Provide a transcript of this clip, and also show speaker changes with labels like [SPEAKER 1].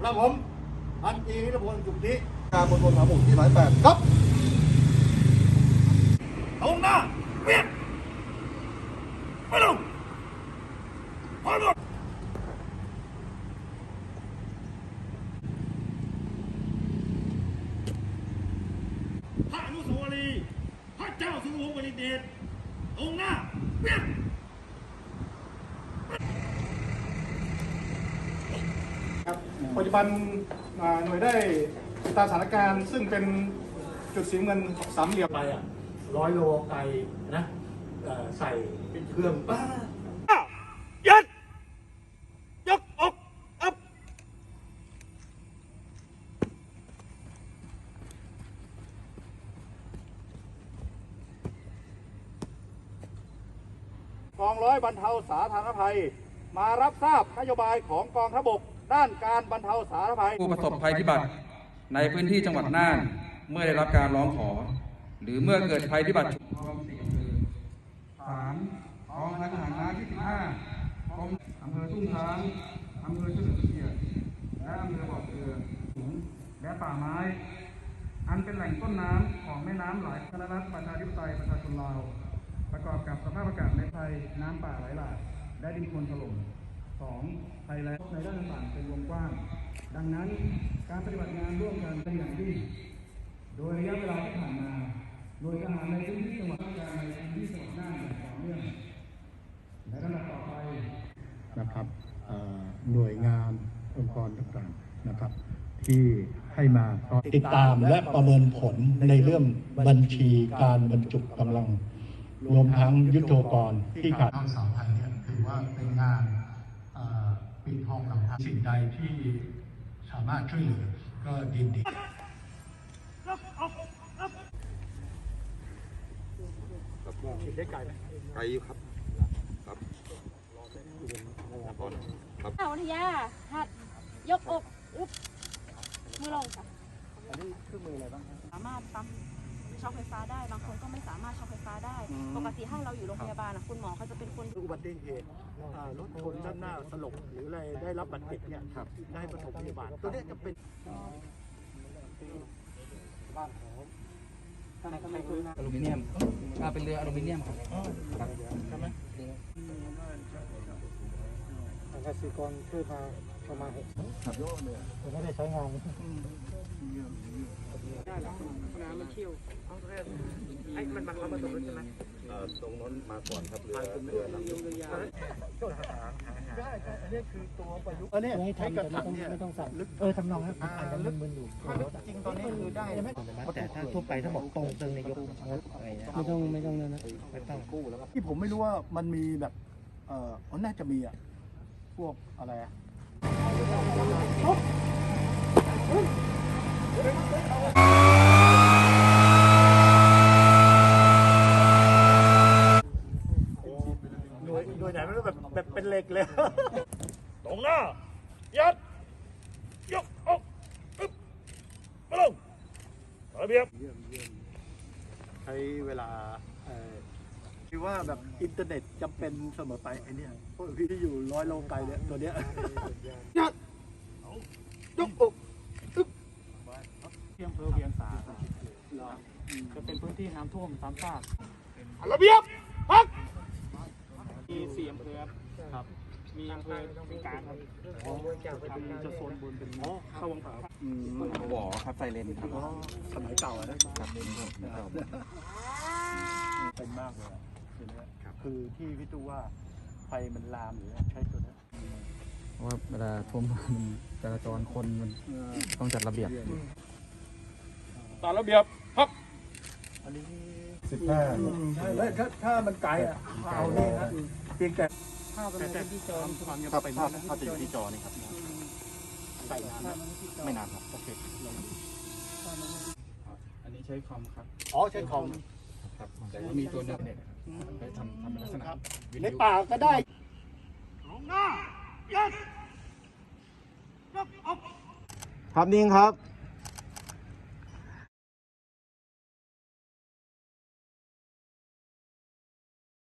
[SPEAKER 1] และผมพันตรีนิรพลสุทธิ
[SPEAKER 2] การบนบนหามหมู่ที่หมายแปด
[SPEAKER 1] ครับตรงหน้าเวียนไปลงพอหมดพระอนุสาวรีย์พระเจ้าสุโขทัยเดชตรงหน้าเวียน
[SPEAKER 3] ครับ ปัจจุบันอ่าหน่วยได้ติดตามสถานการณ์ซึ่งเป็นจุดสีเงินสามเหลี่ยม
[SPEAKER 4] ไปอะร้อยโลไปนะเอ่อใส่เป็นเครื่องป้า
[SPEAKER 1] ยัดยกอกอัพกองร้อยบรรเทาสาธารณภัย มารับทราบนโยบายของกองทัพบก ด้านการบรรเทาสาธารณภัย
[SPEAKER 5] ผู้ประสบภัยพิบัติในพื้นที่จังหวัดน่านเมื่อได้รับการร้องขอ หรือเมื่อเกิดภัยพิบัติสามกองพันทหารม้าที่15กรมอำเภอทุ่งช้างอำเภอเฉลิมเกียรติและอำเภอบ่อเกลือสูงและป่าไม้ อันเป็นแหล่งต้นน้ำของแม่น้ำหลายคณะรัฐประชาธิปไตยประชาชนลาว ประกอบกับสภาพอากาศในไทยน้ำป่าไหลหลากและดินโคลนถล่มสองภั ยแล้งในด้านต่างๆเป็นวงกว้าง ดังนั้นการปฏิบัติงานร่วมกันเป็นอย่างยิ่งโดยระยะเวลาที่ผ่านมาโดยทหารในพื้นที่จังหวัดการในพื้นที่จังหวัดน่านอย่างต่อเนื่องและลำดับต่อไป
[SPEAKER 2] นะครับเอ่อหน่วยงานองค์กรต่างๆนะครับ ที่ให้มา
[SPEAKER 6] ติดตามและประเมินผลในเรื่องบัญชีการบรรจุกำลังรวมทั้งยุทโธปกรณ์ที่ขาด
[SPEAKER 2] ทางสาวไทยเนี่ยถือว่าเป็นงานเอ่อ ปิดทองหลังพระสิ่งใดที่สามารถช่วยเหลือก็ยินดี
[SPEAKER 7] ไกลอยู่ครับ ครับก่อนครับ
[SPEAKER 8] เอาทยาหัดยกอกอึบมือลงค่ะอันนี้เครื่องมืออะไรบ้างสามารถปั๊ม ช็อคไฟฟ้าได้ บางคนก็ไม่สามารถช็อคไฟฟ้าได้ปกติถ้าเราอยู่โรงพยาบาลอะคุณหมอเขาจะเป็นคน
[SPEAKER 4] อุบัติเหตุอ่ารถชนด้านหน้าสลบหรืออะไรได้รับบาดเจ็บเนี่ยได้ปฐมพยาบาลตัวเนี้ยจะเป็น
[SPEAKER 5] อลูมิเนียมอ่าเป็นเรืออลูมิเนียมครับ
[SPEAKER 3] กสิกรช่วยมาประมาณหกผมไม่ได้ใช้งาน
[SPEAKER 7] เอ่อตรงนั้นมาก่อนครับเรือเรือลำนี้
[SPEAKER 4] ได้ใช่อันนี้คือตัวประยุกต์
[SPEAKER 3] อันนี้ใช้กระถางเนี่ยไม่ต้องสั่ลึกเออทำนองนั้นอานกันลึกมึนอยู่
[SPEAKER 4] จริงตอนนี้คือได้
[SPEAKER 6] แต่ถ้าทั่วไปถ้าบอกตรงติงในยกไม่ต้องไม่ต้องนะนะไม่ต้องกู้แล้ว
[SPEAKER 4] ที่ผมไม่รู้ว่ามันมีแบบเอ่อมันน่าจะมีอะพวกอะไรอะ หน่วยหน่วยไหนไม่รู้แบบแบบเป็นเหล็กเลย
[SPEAKER 1] ตรงหน้า ยัด ยกอกอึบไปลงระเบียบ
[SPEAKER 4] ใช้เวลาคือว่าแบบอินเทอร์เน็ตจำเป็นเสมอไปไอ้เนี่ยพวกพี่ที่อยู่ร้อยโลไกลเนี่ยตัวเนี้ยยัดยกอก
[SPEAKER 3] ที่อำเภอเวียงสาจะเป็นพื้นที่น้ำท่วมซ้ำซาก
[SPEAKER 1] ระเบียบพัก
[SPEAKER 3] มีสี่อำเภอครับ มีอำเภอเป็นกลางครับจะโซนบนเป็นเข้าวังผา
[SPEAKER 5] หวอครับไซเลนครับ
[SPEAKER 4] สมัยเก่าอะนะ
[SPEAKER 5] ครับ
[SPEAKER 4] เป็นมากเลยอะทีเนี้ยคือที่พี่ตู้ว่าไฟมันลามหรือใช้ตัวเนี้ย
[SPEAKER 5] เพราะว่าเวลาท่วมมันจราจรคนมันต้องจัดระเบียบ
[SPEAKER 1] ตามระเบียบพัก
[SPEAKER 4] อันนี้
[SPEAKER 2] สิบห้า
[SPEAKER 4] ใช่แล้วถ้าถ้ามันไกลอะเอาเนี่ยนะเพียงแต่
[SPEAKER 3] แต่แต่ที่จอมความ
[SPEAKER 7] ครับภาพภาพจะอยู่ที่จอนี่ครับ
[SPEAKER 4] ใส่นานนะ
[SPEAKER 5] ไม่นานครับโอเคอันนี้ใช้คอมครับ
[SPEAKER 4] อ๋อใช้คอม
[SPEAKER 5] ครับแต่ว่ามีตัวหนึงเนี่ยไปทำทำเป็นลักษณะวิ
[SPEAKER 4] ใน
[SPEAKER 5] ดีโอ
[SPEAKER 4] ป่าก็ได้
[SPEAKER 1] ตรงหน้ายัดยกอก
[SPEAKER 2] ภาพนิ่งครับ